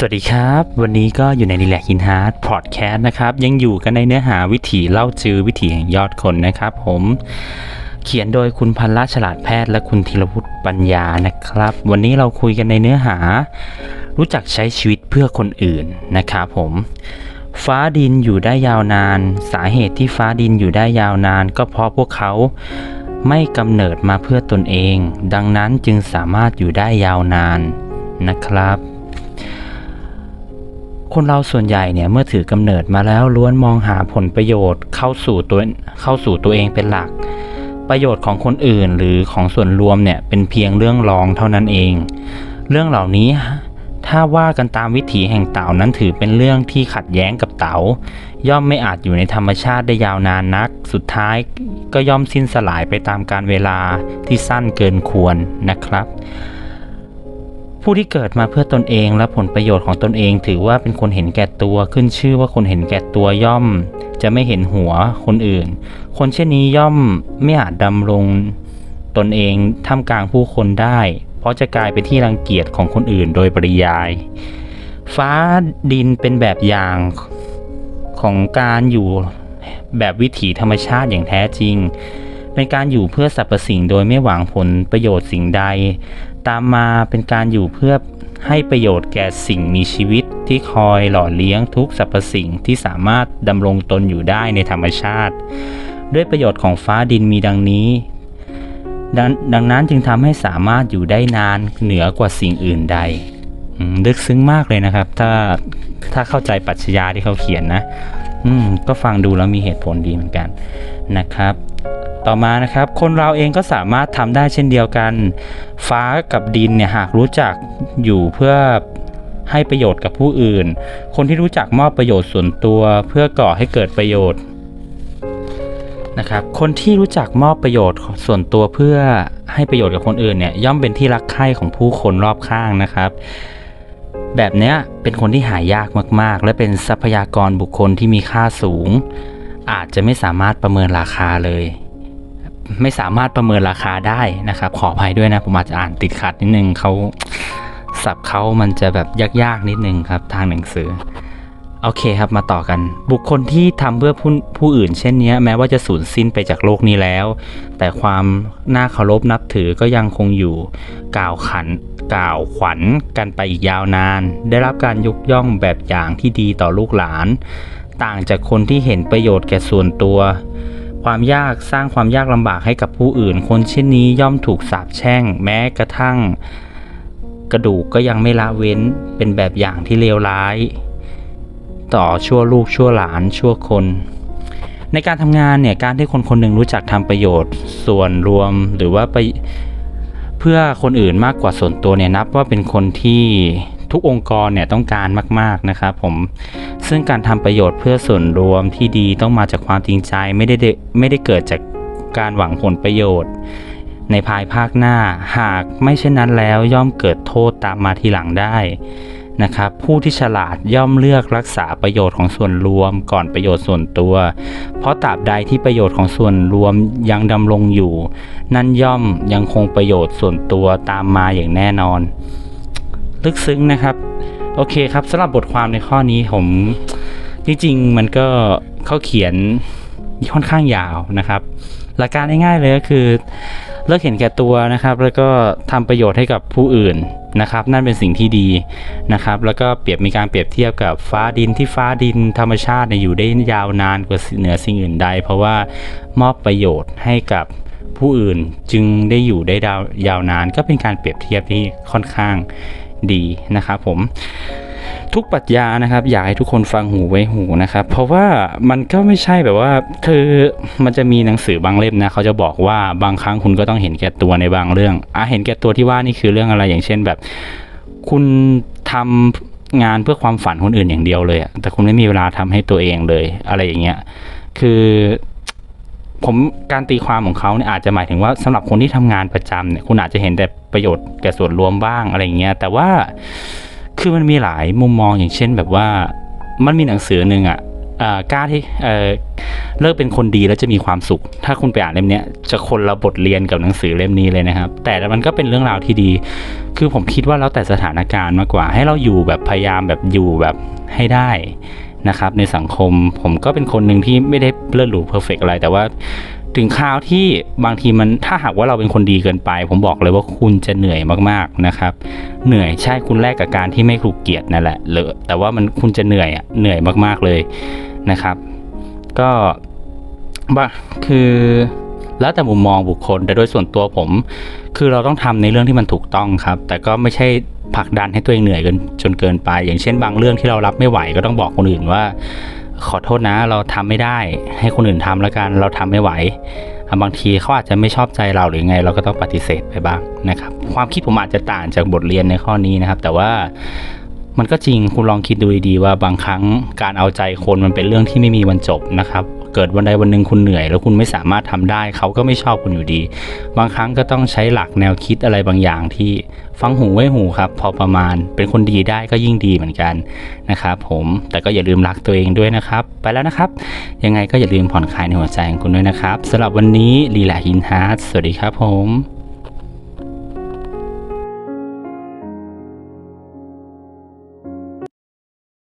สวัสดีครับ วันนี้ก็อยู่ในรีแลก i ินฮาร์ดพอดแคสต์นะครับ ยังอยู่กันในเนื้อหาวิถีเล่าจือวิถีแห่งยอดคนนะครับ ผมเขียนโดยคุณพันละฉลาดแพทย์และคุณธีรวุฒิปัญญานะครับ วันนี้เราคุยกันในเนื้อหา รู้จักใช้ชีวิตเพื่อคนอื่นนะครับผมฟ้าดินอยู่ได้ยาวนาน สาเหตุที่ฟ้าดินอยู่ได้ยาวนาน ก็เพราะพวกเขาไม่กำเนิดมาเพื่อตนเอง ดังนั้นจึงสามารถอยู่ได้ยาวนานนะครับ คนเราส่วนใหญ่เนี่ยเมื่อถือกำเนิดมาแล้วล้วนมองหาผลประโยชน์เข้าสู่ตัวเข้าสู่ตัวเองเป็นหลัก ประโยชน์ของคนอื่นหรือของส่วนรวมเนี่ยเป็นเพียงเรื่องรองเท่านั้นเอง เรื่องเหล่านี้ถ้าว่ากันตามวิถีแห่งเต่านั้นถือเป็นเรื่องที่ขัดแย้งกับเต่าย่อมไม่อาจอยู่ในธรรมชาติได้ยาวนานนัก สุดท้ายก็ย่อมสิ้นสลายไปตามการเวลาที่สั้นเกินควรนะครับ ผู้ที่เกิดมาเพื่อตนเองและผลประโยชน์ของตนเอง ถือว่าเป็นคนเห็นแก่ตัวขึ้นชื่อว่าคนเห็นแก่ตัวย่อม จะไม่เห็นหัวคนอื่น คนเช่นนี้ย่อมไม่อาจดำรงตนเองท่ามกลางผู้คนได้ เพราะจะกลายเป็นที่รังเกียจของคนอื่นโดยปริยาย ฟ้าดินเป็นแบบอย่างของการอยู่แบบวิถีธรรมชาติอย่างแท้จริง เป็นการอยู่เพื่อสรรพสิ่งโดยไม่หวังผลประโยชน์สิ่งใด ตามมาเป็นการอยู่เพื่อให้ประโยชน์แก่สิ่งมีชีวิตที่คอยหล่อเลี้ยงทุกสรรพสิ่งที่สามารถดำรงตนอยู่ได้ในธรรมชาติ ด้วยประโยชน์ของฟ้าดินมีดังนี้ดดังนั้นจึงทำให้สามารถอยู่ได้นานเหนือกว่าสิ่งอื่นใดลึกซึ้งมากเลยนะครับ ถ้าถ้าเข้าใจปรัชญาที่เขาเขียนนะ อืมก็ฟังดูแล้วมีเหตุผลดีเหมือนกันนะครับ ต่อมานะครับ คนเราเองก็สามารถทำได้เช่นเดียวกัน ฟ้ากับดินเนี่ยหากรู้จักอยู่เพื่อให้ประโยชน์กับผู้อื่น คนที่รู้จักมอบประโยชน์ส่วนตัวเพื่อก่อให้เกิดประโยชน์นะครับ คนที่รู้จักมอบประโยชน์ส่วนตัวเพื่อให้ประโยชน์กับคนอื่นเนี่ยย่อมเป็นที่รักใคร่ของผู้คนรอบข้างนะครับ แบบเนี้ยเป็นคนที่หายากมากๆ และเป็นทรัพยากรบุคคลที่มีค่าสูง อาจจะไม่สามารถประเมินราคาเลย ไม่สามารถประเมินราคาได้นะครับ ขออภัยด้วยนะผมอาจจะอ่านติดขัดนิดนึงเขาสับเขามันจะแบบยากๆนิดนึงครับทางหนังสือโอเคครับมาต่อกัน บุคคลที่ทำเพื่อผู้ผู้อื่นเช่นนี้แม้ว่าจะสูญสิ้นไปจากโลกนี้แล้ว แต่ความน่าเคารพนับถือก็ยังคงอยู่กล่าวขัน กล่าวขวัญกันไปอีกยาวนาน ได้รับการยกย่องแบบอย่างที่ดีต่อลูกหลาน ต่างจากคนที่เห็นประโยชน์แก่ส่วนตัว ความยากสร้างความยากลำบากให้กับผู้อื่น คนเช่นนี้ย่อมถูกสาปแช่ง แม้กระทั่ง กระดูกก็ยังไม่ละเว้นเป็นแบบอย่างที่เลวร้าย ต่อชั่วลูกชั่วหลานชั่วคนในการทำงานเนี่ยการที่คนคนหนึ่งรู้จักทำประโยชน์ส่วนรวมหรือว่าไป เพื่อคนอื่นมากกว่าส่วนตัวเนี่ยนับว่าเป็นคนที่ทุกองค์กรเนี่ยต้องการมาก ๆนะครับผมซึ่งการทำประโยชน์เพื่อส่วนรวมที่ดีต้องมาจากความจริงใจไม่ได้ไม่ได้เกิดจากการหวังผลประโยชน์ ในภายภาคหน้าหากไม่เช่นนั้นแล้วย่อมเกิดโทษตามมาทีหลังได้ นะครับผู้ที่ฉลาดย่อมเลือกรักษาประโยชน์ของส่วนรวมก่อนประโยชน์ส่วนตัว เพราะตราบใดที่ประโยชน์ของส่วนรวมยังดำรงอยู่ นั่นย่อมยังคงประโยชน์ส่วนตัวตามมาอย่างแน่นอน ลึกซึ้งนะครับ โอเคครับสำหรับบทความในข้อนี้ผมจริงๆมันก็เขาเขียนค่อนข้างยาวนะครับหลักการง่ายๆเลยก็คือ เลิกเห็นแก่ตัวนะครับ แล้วก็ทำประโยชน์ให้กับผู้อื่นนะครับ นั่นเป็นสิ่งที่ดีนะครับ แล้วก็เปรียบมีการเปรียบเทียบกับฟ้าดินที่ฟ้าดินธรรมชาติเนี่ยอยู่ได้ยาวนานกว่าเหนือสิ่งอื่นใด เพราะว่ามอบประโยชน์ให้กับผู้อื่นจึงได้อยู่ได้ยาวนาน ก็เป็นการเปรียบเทียบที่ค่อนข้างดีนะครับผม ทุกปรัชญานะครับอยากให้ทุกคนฟังหูไว้หูนะครับ เพราะว่ามันก็ไม่ใช่แบบว่าคือมันจะมีหนังสือบางเล่มนะเขาจะบอกว่าบางครั้งคุณก็ต้องเห็นแก่ตัวในบางเรื่องอะเห็นแก่ตัวที่ว่านี่คือเรื่องอะไรอย่างเช่นแบบ คุณทำงานเพื่อความฝันคนอื่นอย่างเดียวเลยแต่คุณไม่มีเวลาทำให้ตัวเองเลย อะไรอย่างเงี้ยคือผมการตีความของเขาเนี่ยอาจจะหมายถึงว่าสำหรับคนที่ทำงานประจำเนี่ยคุณอาจจะเห็นแต่ประโยชน์แก่ส่วนรวมบ้างอะไรอย่างเงี้ยแต่ว่า คือมันมีหลายมุมมองอย่างเช่นแบบว่ามันมีหนังสือหนึ่งอะเอ่อกล้าที่เลิกเป็นคนดีแล้วจะมีความสุข ถ้าคุณไปอ่านเล่มนี้จะคนละบทเรียนกับหนังสือเล่มนี้เลยนะครับ แต่มันก็เป็นเรื่องราวที่ดี คือผมคิดว่าแล้วแต่สถานการณ์มากกว่า ให้เราอยู่แบบพยายามแบบอยู่แบบให้ได้นะครับในสังคมผมก็เป็นคนหนึ่งที่ไม่ได้เลิศหรูเพอร์เฟกอะไรแต่ว่า ถึงคราวที่บางทีมันถ้าหากว่าเราเป็นคนดีเกินไป ผมบอกเลยว่าคุณจะเหนื่อยมากๆนะครับ เหนื่อยใช่คุณแลกกับการที่ไม่ถูกเกลียดนั่นแหละเลยแต่ว่ามันคุณจะเหนื่อยอะเหนื่อยมากๆเลยนะครับ ก็ว่าคือแล้วแต่มุมมองบุคคลแต่โดยส่วนตัวผม คือเราต้องทำในเรื่องที่มันถูกต้องครับ แต่ก็ไม่ใช่ผลักดันให้ตัวเองเหนื่อยเกินจนเกินไป อย่างเช่นบางเรื่องที่เรารับไม่ไหวก็ต้องบอกคนอื่นว่า ขอโทษนะเราทำไม่ได้ ให้คนอื่นทำแล้วกันเราทำไม่ไหวอะบางทีเขาอาจจะไม่ชอบใจเราหรือไง เราก็ต้องปฏิเสธไปบ้างนะครับ ความคิดผมอาจจะต่างจากบทเรียนในข้อนี้นะครับ แต่ว่ามันก็จริงคุณลองคิดดูดีๆว่าบางครั้งการเอาใจคนมันเป็นเรื่องที่ไม่มีวันจบนะครับ เกิดวันใดวันหนึ่งคุณเหนื่อย แล้วคุณไม่สามารถทำได้ เขาก็ไม่ชอบคุณอยู่ดี บางครั้งก็ต้องใช้หลักแนวคิดอะไรบางอย่างที่ฟังหูไว้หูครับ พอประมาณเป็นคนดีได้ก็ยิ่งดีเหมือนกันนะครับผมแต่ก็อย่าลืมรักตัวเองด้วยนะครับ ไปแล้วนะครับ ยังไงก็อย่าลืมผ่อนคลายในหัวใจของคุณด้วยนะครับสำหรับวันนี้ลีลาฮินฮาร์ดสวัสดีครับผม